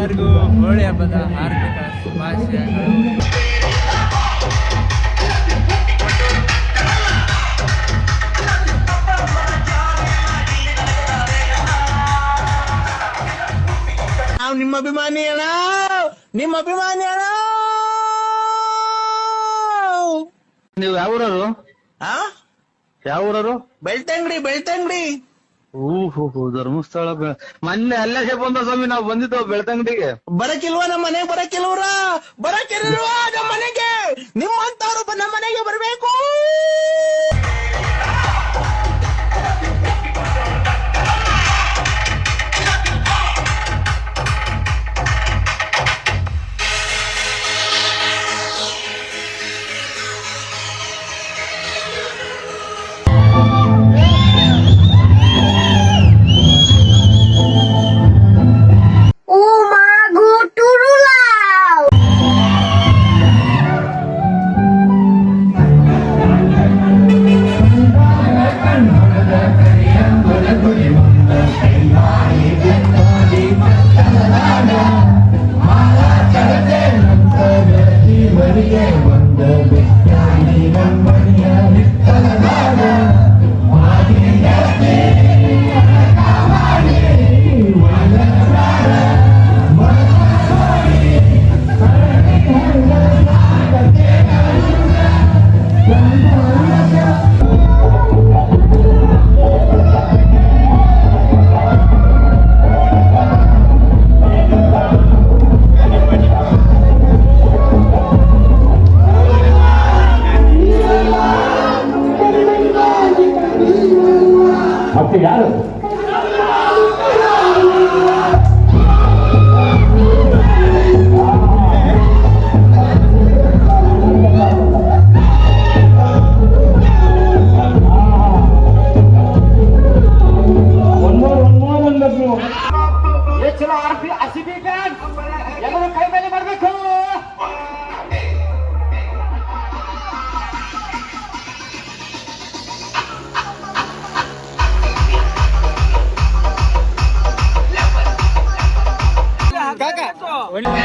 ಎಲ್ಲರಿಗೂ ಹೋಳಿ ಹಬ್ಬದ ಹಾರ್ದಿಕ ಶುಭಾಶಯಗಳು. ನಾವು ನಿಮ್ಮ ಅಭಿಮಾನಿ ಅಣ್ಣ. ನಿಮ್ಮ ಅಭಿಮಾನಿ ಅಣ್ಣ. ನೀವು ಯಾವ ಊರವರು? ಆ? ಯಾವ ಊರವರು? ಬೆಳ್ತಂಗಡಿ ಬೆಳ್ತಂಗಡಿ. ಓಹೋ ಧರ್ಮಸ್ಥಳ ಮೊನ್ನೆ ಅಲ್ಲೇ ಬಂದ ಸ್ವಾಮಿ ನಾವು ಬಂದಿದ್ದೋ ಬೆಳ್ತಂಗಡಿಗೆ. ಬರಕಿಲ್ವಾ ನಮ್ಮ ಮನೆಗೆ ಬರಕಿಲ್ವ್ರ? ಬರಕಿಲ್ವಾ Yeah.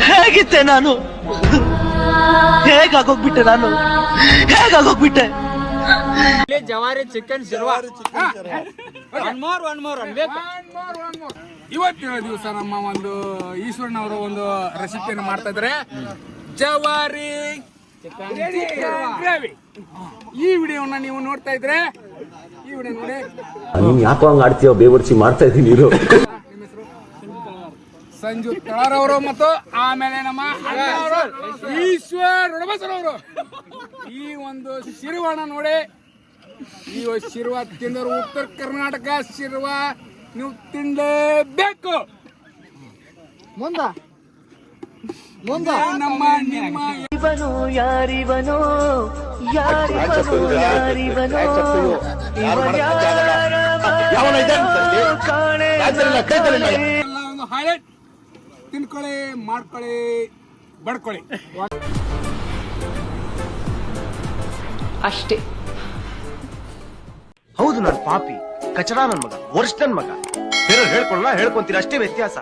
ಹೇಗಿದ್ದೆ ನಾನು? ಹೇಗಾಗೋಗ್ಬಿಟ್ಟೆ ನಾನು? ಹೇಗಾಗೋಗ್ಬಿಟ್ಟೆ? ಇಲ್ಲಿ ಜವಾರಿ chicken one more one more ಅನ್ಬೇಕು ಇವತ್ತಿನ ದಿವಸ ನಮ್ಮ ಒಂದು ಈಶ್ವರನವರ ಒಂದು ರೆಸಿಪಿಯನ್ನು ಮಾಡ್ತಾ ಇದ್ರೆ. ಜವಾರಿ ಗ್ರೇವಿ ಈ ವಿಡಿಯೋನ ನೀವು ನೋಡ್ತಾ ಇದ್ರೆ ಈ ವಿಡಿಯೋ ನೋಡಿ. ನೀನ್ ಯಾಕೋ ಹಂಗ ಆಡ್ತೀಯೋ ಬೇವರ್ಸಿ ಮಾಡ್ತಾ ಇರು. ನಿಮ್ಮ ಹೆಸರು ಸಂಜು ತಳರವರು ಮತ್ತು ಆಮೇಲೆ ನಮ್ಮ ಈಶ್ವರ್ ಅವರು. ಈ ಒಂದು ಶಿರುವಣ ನೋಡಿ. ಈ ಶಿರ್ವ ತಿಂದರು ತಿಂದವರು ಉತ್ತರ ಕರ್ನಾಟಕ ಶಿರುವ ನೀವು ತಿನ್ನಲೇಬೇಕು ಮುಂದ. ಮುಂದ. ನಮ್ಮ ನಿಮ್ಮ ಇವನು ಯಾರಿವನೋ ಯಾರಿವನೋ ಯಾರಿವನೋ. ಕಾಣೆ ಎಲ್ಲ ಒಂದು ಹೈಲೈಟ್ ತಿನ್ಕೊಳ್ಳಿ ಮಾಡ್ಕೊಳ್ಳಿ ಬಡ್ಕೊಳ್ಳಿ. ಅಷ್ಟೇ. ಹೌದು ನಾನು ಪಾಪಿ. ಕಚರಾ ನನ್ ಮಗ ವರ್ಷ ನನ್ ಮಗ. ಬೇರೆ ಹೇಳ್ಕೊಳ್ಳ ಹೇಳ್ಕೊಂತೀರ ಅಷ್ಟೇ ವ್ಯತ್ಯಾಸ.